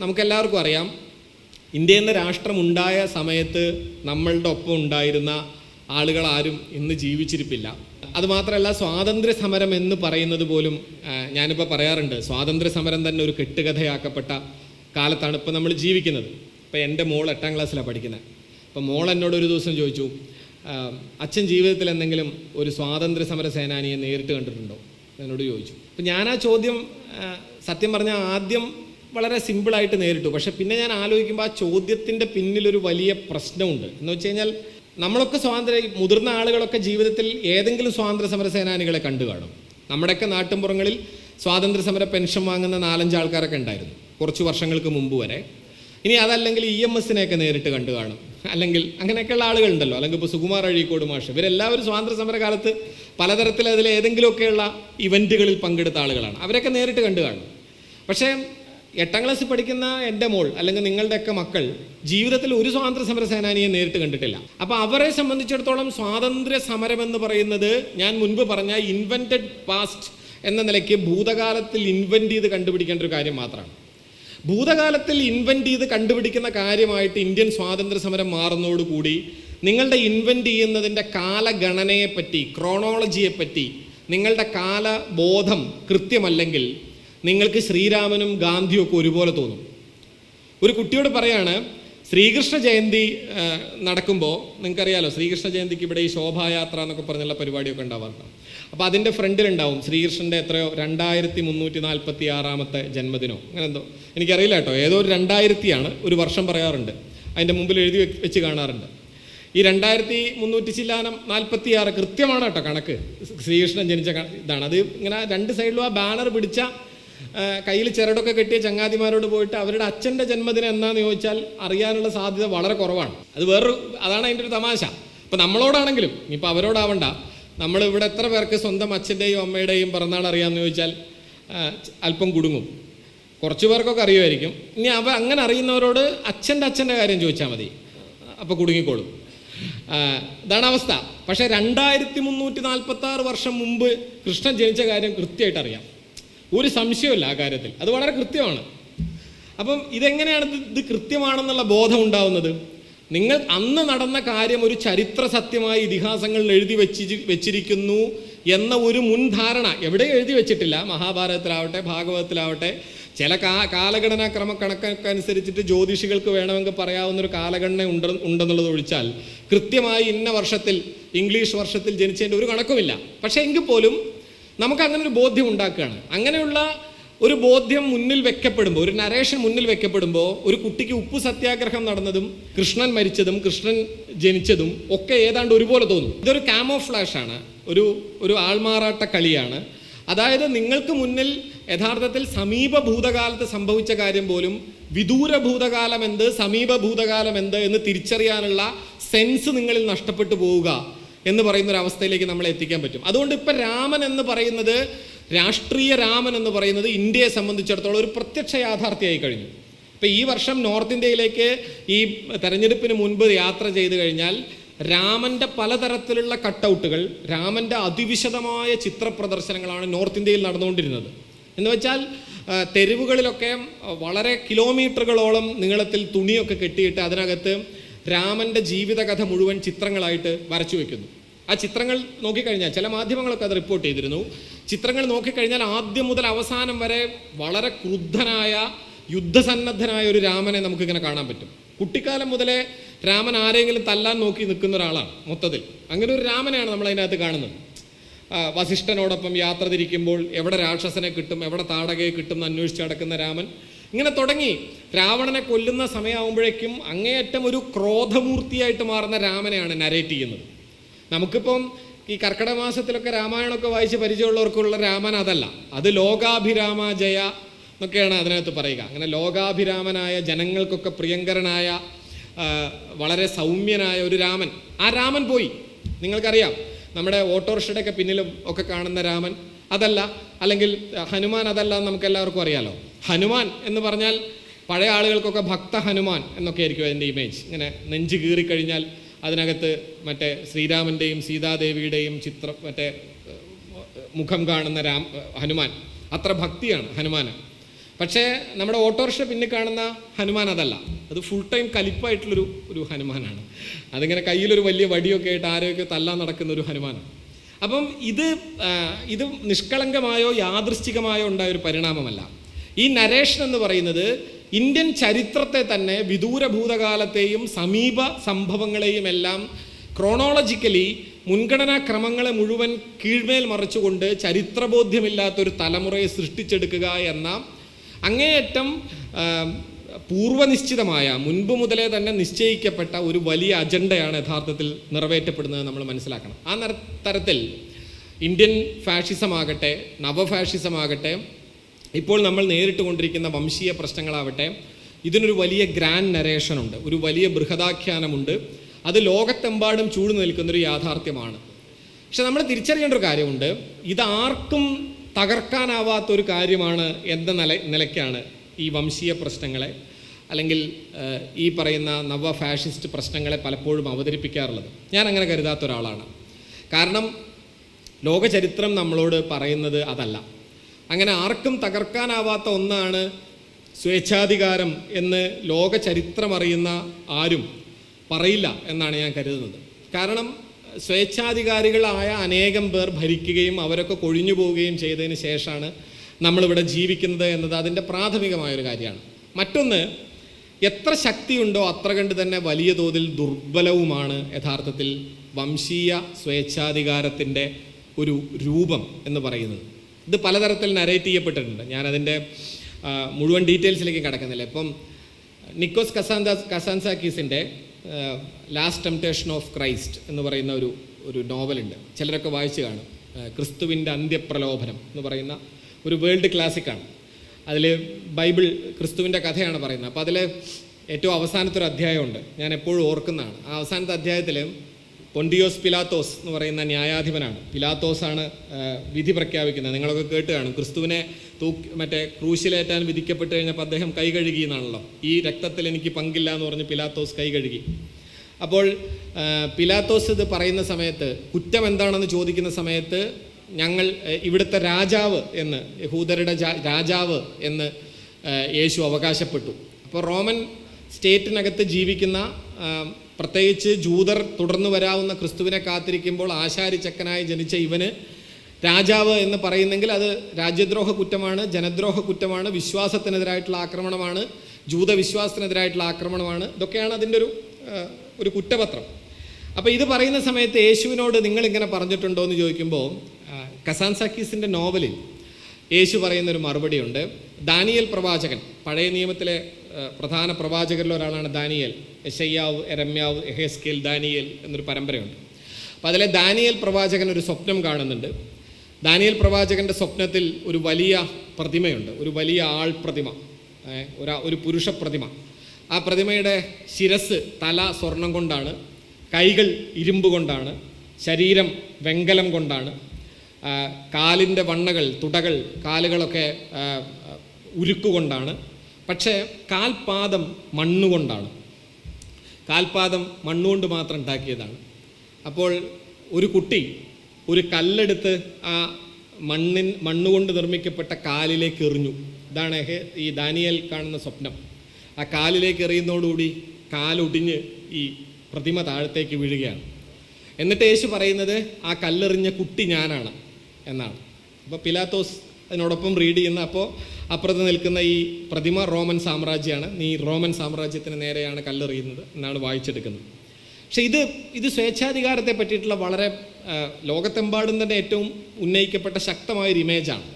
നമുക്കെല്ലാവർക്കും അറിയാം ഇന്ത്യ എന്ന രാഷ്ട്രം ഉണ്ടായ സമയത്ത് നമ്മളുടെ ഒപ്പം ഉണ്ടായിരുന്ന ആളുകൾ ആരും ഇന്ന് ജീവിച്ചിരിപ്പില്ല. അതുമാത്രമല്ല സ്വാതന്ത്ര്യ സമരം എന്ന് പറയുന്നത് പോലും ഞാനിപ്പോൾ പറയാറുണ്ട് സ്വാതന്ത്ര്യ സമരം തന്നെ ഒരു കെട്ടുകഥയാക്കപ്പെട്ട കാലത്താണ് ഇപ്പോൾ നമ്മൾ ജീവിക്കുന്നത്. ഇപ്പോൾ എന്റെ മോൾ എട്ടാം ക്ലാസ്സിലാണ് പഠിക്കുന്നത് അപ്പോൾ മോൾ എന്നോട് ഒരു ദിവസം ചോദിച്ചു അച്ഛൻ ജീവിതത്തിൽ എന്തെങ്കിലും ഒരു സ്വാതന്ത്ര്യ സമര സേനാനിയെ നേരിട്ട് കണ്ടിട്ടുണ്ടോ? എന്നോട് ചോദിച്ചു. അപ്പം ഞാൻ ആ ചോദ്യം സത്യം പറഞ്ഞാൽ ആദ്യം വളരെ സിമ്പിളായിട്ട് നേരിട്ടു. പക്ഷെ പിന്നെ ഞാൻ ആലോചിക്കുമ്പോൾ ആ ചോദ്യത്തിന്റെ പിന്നിലൊരു വലിയ പ്രശ്നമുണ്ട്. എന്ന് വെച്ച് കഴിഞ്ഞാൽ നമ്മളൊക്കെ സ്വാതന്ത്ര്യ മുതിർന്ന ആളുകളൊക്കെ ജീവിതത്തിൽ ഏതെങ്കിലും സ്വാതന്ത്ര്യ സമര സേനാനികളെ കണ്ടു കാണും. നമ്മുടെയൊക്കെ നാട്ടിൻപുറങ്ങളിൽ സ്വാതന്ത്ര്യ സമര പെൻഷൻ വാങ്ങുന്ന നാലഞ്ച് ആൾക്കാരൊക്കെ ഉണ്ടായിരുന്നു. കുറച്ച് വർഷങ്ങൾക്ക് മുമ്പ് വരെ. ഇനി അതല്ലെങ്കിൽ ഇ എം എസിനെയൊക്കെ നേരിട്ട് കണ്ടു കാണും. അല്ലെങ്കിൽ അങ്ങനെയൊക്കെയുള്ള ആളുകളുണ്ടല്ലോ. അല്ലെങ്കിൽ ഇപ്പോൾ സുകുമാർ അഴീക്കോട് മാഷ്. ഇവരെല്ലാവരും സ്വാതന്ത്ര്യ സമര കാലത്ത് പലതരത്തിൽ അതിൽ ഏതെങ്കിലുമൊക്കെയുള്ള ഇവന്റുകളിൽ പങ്കെടുത്ത ആളുകളാണ്. അവരൊക്കെ നേരിട്ട് കണ്ടു കാണും. പക്ഷേ എട്ടാം ക്ലാസ്സിൽ പഠിക്കുന്ന എന്റെ മോൾ അല്ലെങ്കിൽ നിങ്ങളുടെയൊക്കെ മക്കൾ ജീവിതത്തിൽ ഒരു സ്വാതന്ത്ര്യ സമര സേനാനിയെ നേരിട്ട് കണ്ടിട്ടില്ല. അപ്പോൾ അവരെ സംബന്ധിച്ചിടത്തോളം സ്വാതന്ത്ര്യ സമരം എന്ന് പറയുന്നത് ഞാൻ മുൻപ് പറഞ്ഞ ഇൻവെന്റഡ് പാസ്റ്റ് എന്ന നിലയ്ക്ക് ഭൂതകാലത്തിൽ ഇൻവെന്റ് ചെയ്ത് കണ്ടുപിടിക്കേണ്ട ഒരു കാര്യം മാത്രമാണ്. ഭൂതകാലത്തിൽ ഇൻവെന്റ് ചെയ്ത് കണ്ടുപിടിക്കുന്ന കാര്യമായിട്ട് ഇന്ത്യൻ സ്വാതന്ത്ര്യ സമരം മാറുന്നതോടുകൂടി നിങ്ങളുടെ ഇൻവെന്റ് ചെയ്യുന്നതിന്റെ കാലഗണനയെപ്പറ്റി ക്രോണോളജിയെപ്പറ്റി നിങ്ങളുടെ കാലബോധം കൃത്യമല്ലെങ്കിൽ നിങ്ങൾക്ക് ശ്രീരാമനും ഗാന്ധിയും ഒക്കെ ഒരുപോലെ തോന്നും. ഒരു കുട്ടിയോട് പറയാണ് ശ്രീകൃഷ്ണ ജയന്തി നടക്കുമ്പോൾ നിങ്ങൾക്കറിയാലോ ശ്രീകൃഷ്ണ ജയന്തിക്ക് ഇവിടെ ഈ ശോഭായാത്ര എന്നൊക്കെ പറഞ്ഞുള്ള പരിപാടിയൊക്കെ ഉണ്ടാവാറുണ്ട്. അപ്പോൾ അതിന്റെ ഫ്രണ്ടിലുണ്ടാവും ശ്രീകൃഷ്ണന്റെ എത്രയോ രണ്ടായിരത്തി മുന്നൂറ്റി നാൽപ്പത്തി ആറാമത്തെ ജന്മദിനോ. അങ്ങനെ എന്തോ. എനിക്കറിയില്ല കേട്ടോ. ഏതോ ഒരു രണ്ടായിരത്തിയാണ് ഒരു വർഷം പറയാറുണ്ട്. അതിന്റെ മുമ്പിൽ എഴുതി വെച്ച് കാണാറുണ്ട്. ഈ രണ്ടായിരത്തി മുന്നൂറ്റി ചില്ലാനം നാൽപ്പത്തി ആറ് കൃത്യമാണ് കേട്ടോ കണക്ക്. ശ്രീകൃഷ്ണൻ ജനിച്ച ഇതാണ്. അത് ഇങ്ങനെ രണ്ട് സൈഡിലും ആ ബാനർ പിടിച്ച കയ്യിൽ ചിരടൊക്കെ കെട്ടിയ ചങ്ങാതിമാരോട് പോയിട്ട് അവരുടെ അച്ഛന്റെ ജന്മദിനം എന്നാന്ന് ചോദിച്ചാൽ അറിയാനുള്ള സാധ്യത വളരെ കുറവാണ്. അത് വേറൊരു അതാണ് അതിന്റെ ഒരു തമാശ. ഇപ്പം നമ്മളോടാണെങ്കിലും ഇനിയിപ്പോൾ അവരോടാവണ്ട. നമ്മൾ ഇവിടെ എത്ര പേർക്ക് സ്വന്തം അച്ഛന്റെയും അമ്മയുടെയും പിറന്നാൾ അറിയാമെന്ന് ചോദിച്ചാൽ അല്പം കുടുങ്ങും. കുറച്ച് പേർക്കൊക്കെ അറിയുമായിരിക്കും. ഇനി അവ അങ്ങനെ അറിയുന്നവരോട് അച്ഛന്റെ അച്ഛന്റെ കാര്യം ചോദിച്ചാൽ മതി. അപ്പോൾ കുടുങ്ങിക്കോളും. ഇതാണ് അവസ്ഥ. പക്ഷേ രണ്ടായിരത്തി മുന്നൂറ്റി നാൽപ്പത്തി ആറ് വർഷം മുമ്പ് കൃഷ്ണൻ ജനിച്ച കാര്യം കൃത്യമായിട്ട് അറിയാം. ഒരു സംശയമില്ല ആ കാര്യത്തിൽ. അത് വളരെ കൃത്യമാണ്. അപ്പം ഇതെങ്ങനെയാണ് ഇത് കൃത്യമാണെന്നുള്ള ബോധം ഉണ്ടാവുന്നത്? നിങ്ങൾ അന്ന് നടന്ന കാര്യം ഒരു ചരിത്ര സത്യമായി ഇതിഹാസങ്ങളിൽ എഴുതി വെച്ചി വെച്ചിരിക്കുന്നു എന്ന ഒരു മുൻധാരണ എവിടെ എഴുതി വെച്ചിട്ടില്ല. മഹാഭാരതത്തിലാവട്ടെ ഭാഗവതത്തിലാവട്ടെ ചില കാ കാലഘടനാ ക്രമ കണക്കനുസരിച്ചിട്ട് ജ്യോതിഷികൾക്ക് വേണമെങ്കിൽ പറയാവുന്ന ഒരു കാലഗണന ഉണ്ട് ഉണ്ടെന്നുള്ളത് ഒഴിച്ചാൽ കൃത്യമായി ഇന്ന വർഷത്തിൽ ഇംഗ്ലീഷ് വർഷത്തിൽ ജനിച്ചതിന്റെ ഒരു കണക്കുമില്ല. പക്ഷേ എങ്കിൽ പോലും നമുക്ക് അങ്ങനെ ഒരു ബോധ്യം ഉണ്ടാക്കുകയാണ്. അങ്ങനെയുള്ള ഒരു ബോധ്യം മുന്നിൽ വെക്കപ്പെടുമ്പോൾ ഒരു നരേഷൻ മുന്നിൽ വെക്കപ്പെടുമ്പോൾ ഒരു കുട്ടിക്ക് ഉപ്പ് സത്യാഗ്രഹം നടന്നതും കൃഷ്ണൻ മരിച്ചതും കൃഷ്ണൻ ജനിച്ചതും ഒക്കെ ഏതാണ്ട് ഒരുപോലെ തോന്നും. ഇതൊരു കാമോഫ്ലാഷ് ആണ്. ഒരു ഒരു ആൾമാറാട്ട കളിയാണ്. അതായത് നിങ്ങൾക്ക് മുന്നിൽ യഥാർത്ഥത്തിൽ സമീപ ഭൂതകാലത്ത് സംഭവിച്ച കാര്യം പോലും വിദൂര ഭൂതകാലം എന്ത് സമീപ ഭൂതകാലം എന്ത് എന്ന് തിരിച്ചറിയാനുള്ള സെൻസ് നിങ്ങളിൽ നഷ്ടപ്പെട്ടു പോവുക. എന്ന് പറയുന്ന ഒരു അവസ്ഥയിലേക്ക് നമ്മളെ എത്തിക്കാൻ പറ്റും. അതുകൊണ്ട് ഇപ്പം രാമൻ എന്ന് പറയുന്നത് രാഷ്ട്രീയ രാമൻ എന്ന് പറയുന്നത് ഇന്ത്യയെ സംബന്ധിച്ചിടത്തോളം ഒരു പ്രത്യക്ഷ യാഥാർത്ഥ്യമായി കഴിഞ്ഞു. ഇപ്പം ഈ വർഷം നോർത്ത് ഇന്ത്യയിലേക്ക് ഈ തെരഞ്ഞെടുപ്പിന് മുൻപ് യാത്ര ചെയ്തു കഴിഞ്ഞാൽ രാമന്റെ പലതരത്തിലുള്ള കട്ടൗട്ടുകൾ രാമന്റെ അതിവിശദമായ ചിത്ര പ്രദർശനങ്ങളാണ് നോർത്ത് ഇന്ത്യയിൽ നടന്നുകൊണ്ടിരുന്നത്. എന്ന് വെച്ചാൽ തെരുവുകളിലൊക്കെ വളരെ കിലോമീറ്ററുകളോളം നീളത്തിൽ തുണിയൊക്കെ കെട്ടിയിട്ട് അതിനകത്ത് രാമന്റെ ജീവിതകഥ മുഴുവൻ ചിത്രങ്ങളായിട്ട് വരച്ചു വെക്കുന്നു. ആ ചിത്രങ്ങൾ നോക്കിക്കഴിഞ്ഞാൽ ചില മാധ്യമങ്ങളൊക്കെ അത് റിപ്പോർട്ട് ചെയ്തിരുന്നു. ചിത്രങ്ങൾ നോക്കിക്കഴിഞ്ഞാൽ ആദ്യം മുതൽ അവസാനം വരെ വളരെ ക്രുദ്ധനായ യുദ്ധസന്നദ്ധനായ ഒരു രാമനെ നമുക്കിങ്ങനെ കാണാൻ പറ്റും. കുട്ടിക്കാലം മുതലേ രാമൻ ആരെങ്കിലും തല്ലാൻ നോക്കി നിൽക്കുന്ന ഒരാളാണ് മൊത്തത്തിൽ. അങ്ങനെ ഒരു രാമനെയാണ് നമ്മൾ അതിനകത്ത് കാണുന്നത്. വസിഷ്ഠനോടൊപ്പം യാത്ര തിരിക്കുമ്പോൾ എവിടെ രാക്ഷസനെ കിട്ടും എവിടെ താടകയെ കിട്ടും എന്ന് അന്വേഷിച്ച് നടക്കുന്ന രാമൻ ഇങ്ങനെ തുടങ്ങി. രാവണനെ കൊല്ലുന്ന സമയമാകുമ്പോഴേക്കും അങ്ങേയറ്റം ഒരു ക്രോധമൂർത്തിയായിട്ട് മാറുന്ന രാമനെയാണ് നരേറ്റ് ചെയ്യുന്നത്. നമുക്കിപ്പം ഈ കർക്കിടക മാസത്തിലൊക്കെ രാമായണമൊക്കെ വായിച്ച് പരിചയമുള്ളവർക്കുള്ള രാമൻ അതല്ല. അത് ലോകാഭിരാമ ജയ എന്നൊക്കെയാണ് അതിനകത്ത് പറയുക. അങ്ങനെ ലോകാഭിരാമനായ ജനങ്ങൾക്കൊക്കെ പ്രിയങ്കരനായ വളരെ സൗമ്യനായ ഒരു രാമൻ. ആ രാമൻ പോയി. നിങ്ങൾക്കറിയാം നമ്മുടെ ഓട്ടോറിക്ഷയുടെയൊക്കെ പിന്നിലും ഒക്കെ കാണുന്ന രാമൻ അതല്ല. അല്ലെങ്കിൽ ഹനുമാൻ അതല്ല നമുക്ക് എല്ലാവർക്കും അറിയാലോ. ഹനുമാൻ എന്ന് പറഞ്ഞാൽ പഴയ ആളുകൾക്കൊക്കെ ഭക്ത ഹനുമാൻ എന്നൊക്കെ ആയിരിക്കും അതിന്റെ ഇമേജ് ഇങ്ങനെ നെഞ്ച് കീറിക്കഴിഞ്ഞാൽ അതിനകത്ത് മറ്റേ ശ്രീരാമന്റെയും സീതാദേവിയുടെയും ചിത്രം മറ്റേ മുഖം കാണുന്ന രാം ഹനുമാൻ. അത്ര ഭക്തിയാണ് ഹനുമാന്. പക്ഷേ നമ്മുടെ ഓട്ടോറിക്ഷ പിന്നെ കാണുന്ന ഹനുമാൻ അതല്ല. അത് ഫുൾ ടൈം കലിപ്പായിട്ടുള്ളൊരു ഒരു ഹനുമാനാണ്. അതിങ്ങനെ കയ്യിലൊരു വലിയ വടിയൊക്കെ ആയിട്ട് ആരോഗ്യം തല്ലാൻ നടക്കുന്ന ഒരു ഹനുമാനാണ്. അപ്പം ഇത് ഇത് നിഷ്കളങ്കമായോ യാദൃശ്ചികമായോ ഉണ്ടായ ഒരു പരിണാമമല്ല. ഈ നരേഷൻ എന്ന് പറയുന്നത് ഇന്ത്യൻ ചരിത്രത്തെ തന്നെ വിദൂര ഭൂതകാലത്തെയും സമീപ സംഭവങ്ങളെയും എല്ലാം ക്രോണോളജിക്കലി മുൻഗണനാ ക്രമങ്ങളെ മുഴുവൻ കീഴ്മേൽ മറിച്ചുകൊണ്ട് ചരിത്രബോധ്യമില്ലാത്തൊരു തലമുറയെ സൃഷ്ടിച്ചെടുക്കുക എന്ന അങ്ങേയറ്റം പൂർവനിശ്ചിതമായ മുൻപ് മുതലേ തന്നെ നിശ്ചയിക്കപ്പെട്ട ഒരു വലിയ അജണ്ടയാണ് യഥാർത്ഥത്തിൽ നിറവേറ്റപ്പെടുന്നത് നമ്മൾ മനസ്സിലാക്കണം. ആ തരത്തിൽ ഇന്ത്യൻ ഫാഷിസമാകട്ടെ നവഫാഷിസമാകട്ടെ ഇപ്പോൾ നമ്മൾ നേരിട്ട് കൊണ്ടിരിക്കുന്ന വംശീയ പ്രശ്നങ്ങളാവട്ടെ ഇതിനൊരു വലിയ ഗ്രാൻഡ് നരേഷൻ ഉണ്ട് ഒരു വലിയ ബൃഹദാഖ്യാനമുണ്ട്. അത് ലോകത്തെമ്പാടും ചൂട് നിൽക്കുന്നൊരു യാഥാർത്ഥ്യമാണ്. പക്ഷെ നമ്മൾ തിരിച്ചറിയേണ്ട ഒരു കാര്യമുണ്ട് ഇതാർക്കും തകർക്കാനാവാത്ത ഒരു കാര്യമാണ് എന്ന നില നിലയ്ക്കാണ് ഈ വംശീയ പ്രശ്നങ്ങളെ അല്ലെങ്കിൽ ഈ പറയുന്ന നവ ഫാഷിസ്റ്റ് പ്രശ്നങ്ങളെ പലപ്പോഴും അവതരിപ്പിക്കാറുള്ളത്. ഞാൻ അങ്ങനെ കരുതാത്ത ഒരാളാണ്. കാരണം ലോകചരിത്രം നമ്മളോട് പറയുന്നത് അതല്ല. അങ്ങനെ ആർക്കും തകർക്കാനാവാത്ത ഒന്നാണ് സ്വേച്ഛാധികാരം എന്ന് ലോക ചരിത്രം അറിയുന്ന ആരും പറയില്ല എന്നാണ് ഞാൻ കരുതുന്നത്. കാരണം സ്വേച്ഛാധികാരികളായ അനേകം പേർ ഭരിക്കുകയും അവരൊക്കെ കൊഴിഞ്ഞു പോവുകയും ചെയ്തതിന് ശേഷമാണ് നമ്മളിവിടെ ജീവിക്കുന്നത് എന്നത് അതിന്റെ പ്രാഥമികമായൊരു കാര്യമാണ്. മറ്റൊന്ന് എത്ര ശക്തിയുണ്ടോ അത്ര കണ്ട് തന്നെ വലിയ തോതിൽ ദുർബലവുമാണ് യഥാർത്ഥത്തിൽ വംശീയ സ്വേച്ഛാധികാരത്തിന്റെ ഒരു രൂപം എന്ന് പറയുന്നത്. ഇത് പലതരത്തിൽ നരേറ്റ് ചെയ്യപ്പെട്ടിട്ടുണ്ട്. ഞാനതിന്റെ മുഴുവൻ ഡീറ്റെയിൽസിലേക്ക് കടക്കുന്നില്ല. ഇപ്പം നിക്കോസ് കസാന്ത കസാൻസാക്കീസിന്റെ ലാസ്റ്റ് ടെംപ്ടേഷൻ ഓഫ് ക്രൈസ്റ്റ് എന്ന് പറയുന്ന ഒരു ഒരു നോവലുണ്ട്. ചിലരൊക്കെ വായിച്ചു കാണും. ക്രിസ്തുവിന്റെ അന്ത്യപ്രലോഭനം എന്ന് പറയുന്ന ഒരു വേൾഡ് ക്ലാസിക്കാണ് അതിൽ ബൈബിൾ ക്രിസ്തുവിന്റെ കഥയാണ് പറയുന്നത്. അപ്പോൾ അതിൽ ഏറ്റവും അവസാനത്തെ ഒരു അധ്യായമുണ്ട് ഞാൻ എപ്പോഴും ഓർക്കുന്നതാണ്. ആ അവസാനത്തെ അധ്യായത്തിൽ പൊണ്ടിയോസ് പിലാത്തോസ് എന്ന് പറയുന്ന ന്യായാധിപനാണ്. പിലാത്തോസാണ് വിധി പ്രഖ്യാപിക്കുന്നത്. നിങ്ങളൊക്കെ കേട്ട് കാണും. ക്രിസ്തുവിനെ തൂക്കി മറ്റേ ക്രൂശിലേറ്റാൻ വിധിക്കപ്പെട്ട് കഴിഞ്ഞപ്പോൾ അദ്ദേഹം കൈ കഴുകി എന്നാണല്ലോ. ഈ രക്തത്തിൽ എനിക്ക് പങ്കില്ല എന്ന് പറഞ്ഞ് പിലാത്തോസ് കൈ കഴുകി. അപ്പോൾ പിലാത്തോസ് ഇത് പറയുന്ന സമയത്ത് കുറ്റം എന്താണെന്ന് ചോദിക്കുന്ന സമയത്ത് ഞങ്ങൾ ഇവിടുത്തെ രാജാവ് എന്ന് യഹൂദരുടെ രാജാവ് എന്ന് യേശു അവകാശപ്പെട്ടു. അപ്പോൾ റോമൻ സ്റ്റേറ്റിനകത്ത് ജീവിക്കുന്ന പ്രത്യേകിച്ച് ജൂതർ തുടർന്നു വരാവുന്ന ക്രിസ്തുവിനെ കാത്തിരിക്കുമ്പോൾ ആശാരിച്ചക്കനായി ജനിച്ച ഇവന് രാജാവ് എന്ന് പറയുന്നെങ്കിൽ അത് രാജ്യദ്രോഹ കുറ്റമാണ് ജനദ്രോഹ കുറ്റമാണ് വിശ്വാസത്തിനെതിരായിട്ടുള്ള ആക്രമണമാണ് ജൂത വിശ്വാസത്തിനെതിരായിട്ടുള്ള ആക്രമണമാണ്. ഇതൊക്കെയാണ് അതിന്റെ ഒരു ഒരു കുറ്റപത്രം. അപ്പോൾ ഇത് പറയുന്ന സമയത്ത് യേശുവിനോട് നിങ്ങളിങ്ങനെ പറഞ്ഞിട്ടുണ്ടോ എന്ന് ചോദിക്കുമ്പോൾ കസാൻസാക്കീസിന്റെ കസാൻ സക്കീസിന്റെ നോവലിൽ യേശു പറയുന്നൊരു മറുപടിയുണ്ട്. ദാനിയൽ പ്രവാചകൻ പഴയ നിയമത്തിലെ പ്രധാന പ്രവാചകരിൽ ഒരാളാണ് ദാനിയൽ. യശയ്യാവ് എരമ്യാവ് എഹേസ്കേൽ ദാനിയൽ എന്നൊരു പരമ്പരയുണ്ട്. അപ്പോൾ അതിലെ ദാനിയൽ പ്രവാചകൻ ഒരു സ്വപ്നം കാണുന്നുണ്ട്. ദാനിയൽ പ്രവാചകന്റെ സ്വപ്നത്തിൽ ഒരു വലിയ പ്രതിമയുണ്ട്. ഒരു വലിയ ആൾ പ്രതിമ. ഒരാ ഒരു പുരുഷ പ്രതിമ. ആ പ്രതിമയുടെ ശിരസ് തല സ്വർണം കൊണ്ടാണ് കൈകൾ ഇരുമ്പ് കൊണ്ടാണ് ശരീരം വെങ്കലം കൊണ്ടാണ് കാലിന്റെ വണ്ണകൾ തുടകൾ കാലുകളൊക്കെ ഉരുക്കുകൊണ്ടാണ് പക്ഷേ കാൽപാദം മണ്ണുകൊണ്ടാണ്. കാൽപാദം മണ്ണുകൊണ്ട് മാത്രം ഉണ്ടാക്കിയതാണ്. അപ്പോൾ ഒരു കുട്ടി ഒരു കല്ലെടുത്ത് ആ മണ്ണിൻ മണ്ണുകൊണ്ട് നിർമ്മിക്കപ്പെട്ട കാലിലേക്ക് എറിഞ്ഞു. ഇതാണ് ഈ ദാനിയൽ കാണുന്ന സ്വപ്നം. ആ കാലിലേക്ക് എറിയുന്നതോടുകൂടി കാലൊടിഞ്ഞ് ഈ പ്രതിമ താഴത്തേക്ക് വീഴുകയാണ്. എന്നിട്ട് യേശു പറയുന്നത് ആ കല്ലെറിഞ്ഞ കുട്ടി ഞാനാണ് എന്നാണ്. അപ്പോൾ പിലാത്തോസ് അതിനോടൊപ്പം റീഡ് ചെയ്യുന്ന അപ്പോൾ അപ്പുറത്ത് നിൽക്കുന്ന ഈ പ്രതിമ റോമൻ സാമ്രാജ്യമാണ് നീ റോമൻ സാമ്രാജ്യത്തിന് നേരെയാണ് കല്ലെറിയുന്നത് എന്നാണ് വായിച്ചെടുക്കുന്നത്. പക്ഷെ ഇത് ഇത് സ്വേച്ഛാധികാരത്തെ പറ്റിയിട്ടുള്ള വളരെ ലോകത്തെമ്പാടും തന്നെ ഏറ്റവും ഉന്നയിക്കപ്പെട്ട ശക്തമായൊരു ഇമേജാണ്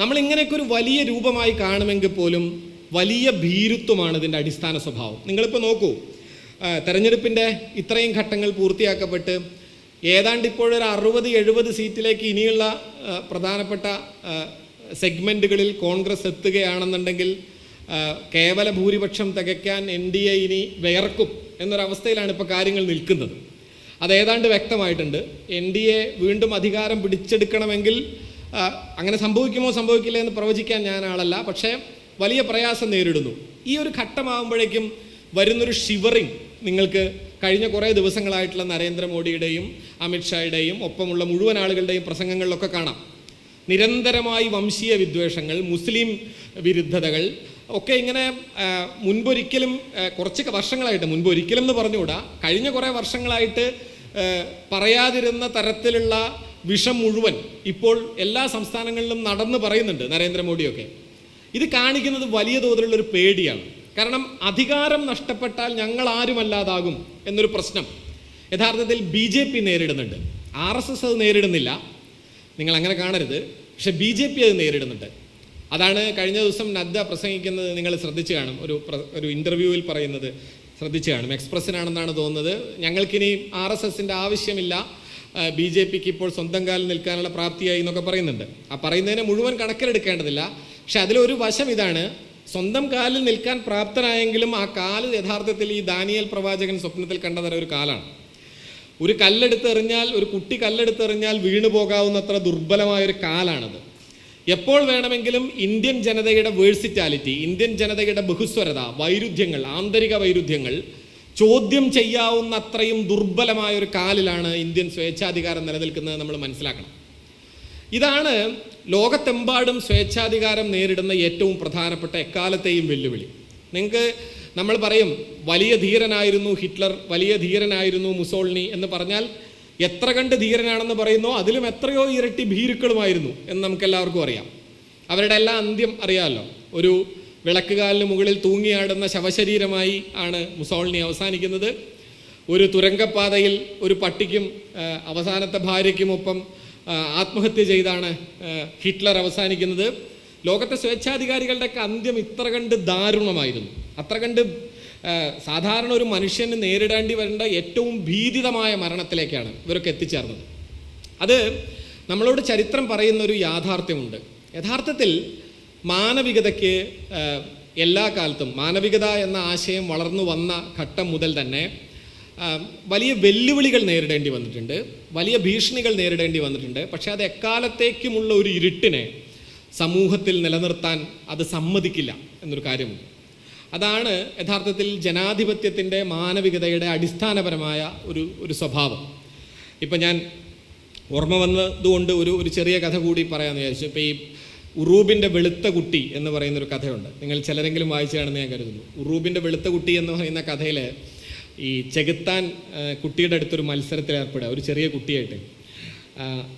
നമ്മൾ ഇങ്ങനെയൊക്കെ ഒരു വലിയ രൂപമായി കാണുമെങ്കിൽ പോലും വലിയ ഭീരുത്വമാണ് ഇതിന്റെ അടിസ്ഥാന സ്വഭാവം. നിങ്ങളിപ്പോൾ നോക്കൂ തെരഞ്ഞെടുപ്പിന്റെ ഇത്രയും ഘട്ടങ്ങൾ പൂർത്തിയാക്കപ്പെട്ട് ഏതാണ്ട് ഇപ്പോഴൊരു അറുപത് എഴുപത് സീറ്റിലേക്ക് ഇനിയുള്ള പ്രധാനപ്പെട്ട സെഗ്മെന്റുകളിൽ കോൺഗ്രസ് എത്തുകയാണെന്നുണ്ടെങ്കിൽ കേവല ഭൂരിപക്ഷം തികയ്ക്കാൻ എൻ ഡി എ ഇനി വിയർക്കും എന്നൊരവസ്ഥയിലാണ് ഇപ്പോൾ കാര്യങ്ങൾ നിൽക്കുന്നത്. അതേതാണ്ട് വ്യക്തമായിട്ടുണ്ട്. എൻ ഡി എ വീണ്ടും അധികാരം പിടിച്ചെടുക്കണമെങ്കിൽ അങ്ങനെ സംഭവിക്കുമോ സംഭവിക്കില്ല എന്ന് പ്രവചിക്കാൻ ഞാൻ ആളല്ല. പക്ഷേ വലിയ പ്രയാസം നേരിടുന്നു. ഈ ഒരു ഘട്ടമാകുമ്പോഴേക്കും വരുന്നൊരു ഷിവറിങ് നിങ്ങൾക്ക് കഴിഞ്ഞ കുറേ ദിവസങ്ങളായിട്ടുള്ള നരേന്ദ്രമോദിയുടെയും അമിത്ഷായുടെയും ഒപ്പമുള്ള മുഴുവൻ ആളുകളുടെയും പ്രസംഗങ്ങളിലൊക്കെ കാണാം. നിരന്തരമായി വംശീയ വിദ്വേഷങ്ങൾ മുസ്ലിം വിരുദ്ധതകൾ ഒക്കെ ഇങ്ങനെ മുൻപൊരിക്കലും കുറച്ച് വർഷങ്ങളായിട്ട് മുൻപൊരിക്കലും എന്ന് പറഞ്ഞുകൂടാ കഴിഞ്ഞ കുറേ വർഷങ്ങളായിട്ട് പറയാതിരുന്ന തരത്തിലുള്ള വിഷം മുഴുവൻ ഇപ്പോൾ എല്ലാ സംസ്ഥാനങ്ങളിലും നടന്ന് പറയുന്നുണ്ട് നരേന്ദ്രമോദിയൊക്കെ. ഇത് കാണിക്കുന്നത് വലിയ തോതിലുള്ള ഒരു പേടിയാണ്. കാരണം അധികാരം നഷ്ടപ്പെട്ടാൽ ഞങ്ങൾ ആരുമല്ലാതാകും എന്നൊരു പ്രശ്നം. യഥാർത്ഥത്തിൽ ബി ജെ പി നേരിടുന്നുണ്ട്. ആർ എസ് എസ് അത് നേരിടുന്നില്ല. നിങ്ങൾ അങ്ങനെ കാണരുത്. പക്ഷെ ബി ജെ പി അത് നേരിടുന്നുണ്ട്. അതാണ് കഴിഞ്ഞ ദിവസം നദ്ദ പ്രസംഗിക്കുന്നത് നിങ്ങൾ ശ്രദ്ധിച്ചു കാണും. ഒരു ഒരു ഇന്റർവ്യൂവിൽ പറയുന്നത് ശ്രദ്ധിച്ചു കാണും. എക്സ്പ്രസ്സിനാണെന്നാണ് തോന്നുന്നത്. ഞങ്ങൾക്കിനി ആർ എസ് എസിന്റെ ആവശ്യമില്ല. ബി ജെ പിക്ക് ഇപ്പോൾ സ്വന്തം കാലിൽ നിൽക്കാനുള്ള പ്രാപ്തിയായി എന്നൊക്കെ പറയുന്നുണ്ട്. ആ പറയുന്നതിനെ മുഴുവൻ കണക്കിലെടുക്കേണ്ടതില്ല. പക്ഷെ അതിലൊരു വശം ഇതാണ്. സ്വന്തം കാലിൽ നിൽക്കാൻ പ്രാപ്തനായെങ്കിലും ആ കാൽ യഥാർത്ഥത്തിൽ ഈ ദാനിയൽ പ്രവാചകൻ സ്വപ്നത്തിൽ കണ്ടതര ഒരു കാലാണ്. ഒരു കല്ലെടുത്തെറിഞ്ഞാൽ ഒരു കുട്ടി കല്ലെടുത്തെറിഞ്ഞാൽ വീണു പോകാവുന്നത്ര ദുർബലമായ ഒരു കാലാണത്. എപ്പോൾ വേണമെങ്കിലും ഇന്ത്യൻ ജനതയുടെ വേഴ്സിറ്റാലിറ്റി ഇന്ത്യൻ ജനതയുടെ ബഹുസ്വരത വൈരുദ്ധ്യങ്ങൾ ആന്തരിക വൈരുദ്ധ്യങ്ങൾ ചോദ്യം ചെയ്യാവുന്ന അത്രയും ദുർബലമായ ഒരു കാലിലാണ് ഇന്ത്യൻ സ്വേച്ഛാധികാരം നിലനിൽക്കുന്നത് നമ്മൾ മനസ്സിലാക്കണം. ഇതാണ് ലോകത്തെമ്പാടും സ്വേച്ഛാധികാരം നേരിടുന്ന ഏറ്റവും പ്രധാനപ്പെട്ട എക്കാലത്തെയും വെല്ലുവിളി. നിങ്ങൾക്ക് നമ്മൾ പറയും വലിയ ധീരനായിരുന്നു ഹിറ്റ്ലർ വലിയ ധീരനായിരുന്നു മുസോളിനി എന്ന് പറഞ്ഞാൽ എത്ര കണ്ട് ധീരനാണെന്ന് പറയുന്നോ അതിലും എത്രയോ ഇരട്ടി ഭീരുക്കളുമായിരുന്നു എന്ന് നമുക്കെല്ലാവർക്കും അറിയാം. അവരുടെ എല്ലാം അന്ത്യം അറിയാമല്ലോ ഒരു വിളക്കുകാലിന് മുകളിൽ തൂങ്ങിയാടുന്ന ശവശരീരമായി ആണ് മുസോളിനി അവസാനിക്കുന്നത്. ഒരു തുരങ്കപ്പാതയിൽ ഒരു പട്ടിക്കും അവസാനത്തെ ഭാര്യയ്ക്കുമൊപ്പം ആത്മഹത്യ ചെയ്താണ് ഹിറ്റ്ലർ അവസാനിക്കുന്നത്. ലോകത്തെ സ്വേച്ഛാധികാരികളുടെയൊക്കെ അന്ത്യം ഇത്ര കണ്ട് ദാരുണമായിരുന്നു. അത്ര കണ്ട് സാധാരണ ഒരു മനുഷ്യന് നേരിടേണ്ടി വരേണ്ട ഏറ്റവും ഭീതിതമായ മരണത്തിലേക്കാണ് ഇവരൊക്കെ എത്തിച്ചേർന്നത്. അത് നമ്മളോട് ചരിത്രം പറയുന്ന ഒരു യാഥാർത്ഥ്യമുണ്ട്. യഥാർത്ഥത്തിൽ മാനവികതയ്ക്ക് എല്ലാ കാലത്തും മാനവികത എന്ന ആശയം വളർന്നു വന്ന ഘട്ടം മുതൽ തന്നെ വലിയ വെല്ലുവിളികൾ നേരിടേണ്ടി വന്നിട്ടുണ്ട് വലിയ ഭീഷണികൾ നേരിടേണ്ടി വന്നിട്ടുണ്ട്. പക്ഷേ അത് എക്കാലത്തേക്കുമുള്ള ഒരു ഇരുട്ടിനെ സമൂഹത്തിൽ നിലനിർത്താൻ അത് സമ്മതിക്കില്ല എന്നൊരു കാര്യമുണ്ട്. അതാണ് യഥാർത്ഥത്തിൽ ജനാധിപത്യത്തിന്റെ മാനവികതയുടെ അടിസ്ഥാനപരമായ ഒരു ഒരു സ്വഭാവം. ഇപ്പം ഞാൻ ഓർമ്മ വന്നതുകൊണ്ട് ഒരു ഒരു ചെറിയ കഥ കൂടി പറയാമെന്ന് വിചാരിച്ചു. ഇപ്പോൾ ഈ ഉറൂബിന്റെ വെളുത്ത കുട്ടി എന്ന് പറയുന്നൊരു കഥയുണ്ട്. നിങ്ങൾ ചിലരെങ്കിലും വായിച്ചതാണെന്ന് ഞാൻ കരുതുന്നു. ഉറൂബിന്റെ വെളുത്ത കുട്ടി എന്ന് പറയുന്ന കഥയിൽ ഈ ചെകുത്താൻ കുട്ടിയുടെ അടുത്തൊരു മത്സരത്തിൽ ഏർപ്പെടുക ഒരു ചെറിയ കുട്ടിയായിട്ട്.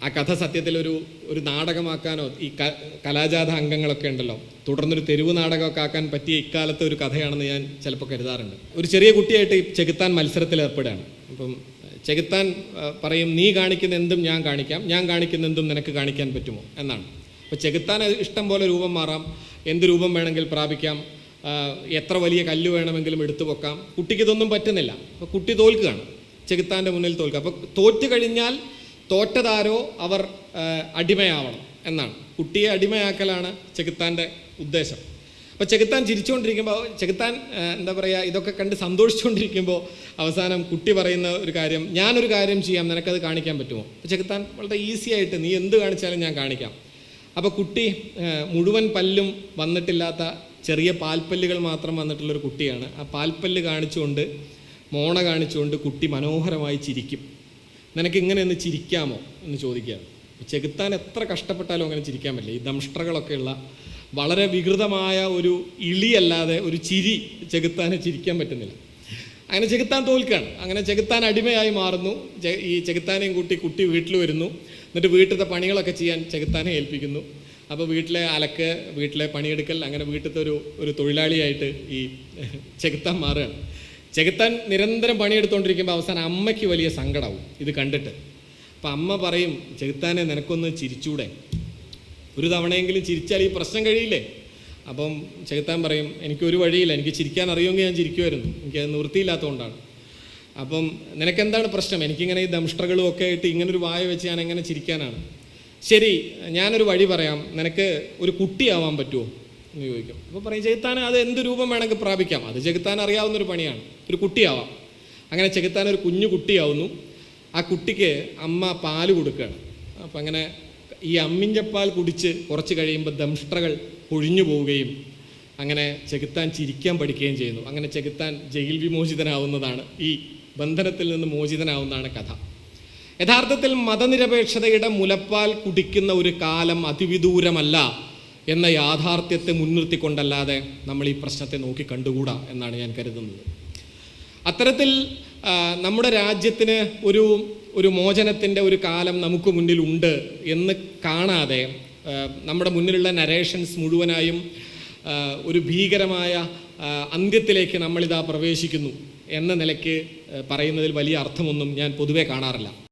ആ, കഥ സത്യത്തിൽ ഒരു ഒരു നാടകമാക്കാനോ ഈ ക കലാജാഥ അംഗങ്ങളൊക്കെ ഉണ്ടല്ലോ. തുടർന്നൊരു തെരുവ് നാടകമൊക്കെ ആക്കാൻ പറ്റിയ ഇക്കാലത്തെ ഒരു കഥയാണെന്ന് ഞാൻ ചിലപ്പോൾ കരുതാറുണ്ട്. ഒരു ചെറിയ കുട്ടിയായിട്ട് ചെകുത്താൻ മത്സരത്തിൽ ഏർപ്പെടുകയാണ്. അപ്പം ചെകുത്താൻ പറയും നീ കാണിക്കുന്ന എന്തും ഞാൻ കാണിക്കാം. ഞാൻ കാണിക്കുന്ന എന്തും നിനക്ക് കാണിക്കാൻ പറ്റുമോ? എന്നാണ്. അപ്പോൾ ചെകുത്താൻ ഇഷ്ടം പോലെ രൂപം മാറാം. എന്ത് രൂപം വേണമെങ്കിൽ പ്രാപിക്കാം. എത്ര വലിയ കല്ല് വേണമെങ്കിലും എടുത്തു കുട്ടിക്ക് ഇതൊന്നും പറ്റുന്നില്ല. അപ്പോൾ കുട്ടി തോൽക്കുകയാണ്. ചെകുത്താന്റെ മുന്നിൽ തോൽക്കുക. അപ്പോൾ തോറ്റു കഴിഞ്ഞാൽ തോറ്റതാരോ അവർ അടിമയാവണം എന്നാണ്. കുട്ടിയെ അടിമയാക്കലാണ് ചെകുത്താന്റെ ഉദ്ദേശം. അപ്പോൾ ചെകുത്താൻ ചിരിച്ചുകൊണ്ടിരിക്കുമ്പോൾ ചെകുത്താൻ എന്താ പറയുക ഇതൊക്കെ കണ്ട് സന്തോഷിച്ചുകൊണ്ടിരിക്കുമ്പോൾ അവസാനം കുട്ടി പറയുന്ന ഒരു കാര്യം ഞാനൊരു കാര്യം ചെയ്യാം. നിനക്കത് കാണിക്കാൻ പറ്റുമോ? അപ്പോൾ ചെകുത്താൻ വളരെ ഈസി ആയിട്ട് നീ എന്ത് കാണിച്ചാലും ഞാൻ കാണിക്കാം. അപ്പോൾ കുട്ടി മുഴുവൻ പല്ലും വന്നിട്ടില്ലാത്ത ചെറിയ പാൽപ്പല്ലുകൾ മാത്രം വന്നിട്ടുള്ളൊരു കുട്ടിയാണ്. ആ പാൽപ്പല്ല് കാണിച്ചുകൊണ്ട് മോണ കാണിച്ചുകൊണ്ട് കുട്ടി മനോഹരമായി ചിരിക്കും. നിനക്ക് ഇങ്ങനെ ഒന്ന് ചിരിക്കാമോ എന്ന് ചോദിക്കുകയാണ്. ചെകുത്താൻ എത്ര കഷ്ടപ്പെട്ടാലും അങ്ങനെ ചിരിക്കാൻ പറ്റില്ല. ഈ ദംഷ്ട്രകളൊക്കെയുള്ള വളരെ വികൃതമായ ഒരു ഇളിയല്ലാതെ ഒരു ചിരി ചെകുത്താനെ ചിരിക്കാൻ പറ്റുന്നില്ല. അങ്ങനെ ചെകുത്താൻ തോൽക്കുകയാണ്. അങ്ങനെ ചെകുത്താൻ അടിമയായി മാറുന്നു. ഈ ചെകുത്താനെയും കൂട്ടി കുട്ടി വീട്ടിൽ വരുന്നു. എന്നിട്ട് വീട്ടിലത്തെ പണികളൊക്കെ ചെയ്യാൻ ചെകുത്താനെ ഏൽപ്പിക്കുന്നു. അപ്പോൾ വീട്ടിലെ അലക്ക് വീട്ടിലെ പണിയെടുക്കൽ അങ്ങനെ വീട്ടിലത്തെ ഒരു ഒരു തൊഴിലാളിയായിട്ട് ഈ ചെകുത്താൻ മാറുകയാണ്. ചെകുത്താൻ നിരന്തരം പണിയെടുത്തുകൊണ്ടിരിക്കുമ്പോൾ അവസാനം അമ്മയ്ക്ക് വലിയ സങ്കടമാവും ഇത് കണ്ടിട്ട്. അപ്പം അമ്മ പറയും ചെകുത്താനെ നിനക്കൊന്ന് ചിരിച്ചൂടെ? ഒരു തവണയെങ്കിലും ചിരിച്ചാൽ ഈ പ്രശ്നം കഴിയില്ലേ? അപ്പം ചെകുത്താൻ പറയും എനിക്ക് ഒരു വഴിയില്ല എനിക്ക് ചിരിക്കാൻ അറിയുമെങ്കിൽ ഞാൻ ചിരിക്കുമായിരുന്നു. എനിക്കത് നിവൃത്തിയില്ലാത്തതുകൊണ്ടാണ്. അപ്പം നിനക്കെന്താണ് പ്രശ്നം? എനിക്കിങ്ങനെ ഈ ദംഷ്ടകളും ഒക്കെ ആയിട്ട് ഇങ്ങനൊരു വായ വെച്ച് ഞാൻ എങ്ങനെ ചിരിക്കാനാണ്? ശരി ഞാനൊരു വഴി പറയാം. നിനക്ക് ഒരു കുട്ടിയാവാൻ പറ്റുമോ? എന്ന് ചോദിക്കും. അപ്പോൾ പറയും ചെകുത്താൻ അത് എന്ത് രൂപം വേണമെങ്കിൽ പ്രാപിക്കാം? അത് ചെകുത്താൻ അറിയാവുന്ന ഒരു പണിയാണ്. ഒരു കുട്ടിയാവാം. അങ്ങനെ ചെകുത്താൻ ഒരു കുഞ്ഞു കുട്ടിയാവുന്നു. ആ കുട്ടിക്ക് അമ്മ പാൽ കൊടുക്കുകയാണ്. അപ്പം അങ്ങനെ ഈ അമ്മിഞ്ചപ്പാൽ കുടിച്ച് കുറച്ച് കഴിയുമ്പോൾ ദംഷ്ട്രകൾ പൊഴിഞ്ഞു പോവുകയും അങ്ങനെ ചെകുത്താൻ ചിരിക്കാൻ പഠിക്കുകയും ചെയ്യുന്നു. അങ്ങനെ ചെകുത്താൻ ജയിൽ വിമോചിതനാവുന്നതാണ്. ഈ ബന്ധനത്തിൽ നിന്ന് മോചിതനാവുന്നതാണ് കഥ. യഥാർത്ഥത്തിൽ മതനിരപേക്ഷതയുടെ മുലപ്പാൽ കുടിക്കുന്ന ഒരു കാലം അതിവിദൂരമല്ല എന്ന യാഥാർത്ഥ്യത്തെ മുൻനിർത്തിക്കൊണ്ടല്ലാതെ നമ്മൾ ഈ പ്രശ്നത്തെ നോക്കി കണ്ടുകൂടാ എന്നാണ് ഞാൻ കരുതുന്നത്. അത്തരത്തിൽ നമ്മുടെ രാജ്യത്തിന് ഒരു ഒരു മോചനത്തിന്റെ ഒരു കാലം നമുക്ക് മുന്നിലുണ്ട് എന്ന് കാണാതെ നമ്മുടെ മുന്നിലുള്ള നരേഷൻസ് മുഴുവനായും ഒരു ഭീകരമായ അന്ത്യത്തിലേക്ക് നമ്മളിതാ പ്രവേശിക്കുന്നു എന്ന നിലയ്ക്ക് പറയുന്നതിൽ വലിയ അർത്ഥമൊന്നും ഞാൻ പൊതുവെ കാണാറില്ല.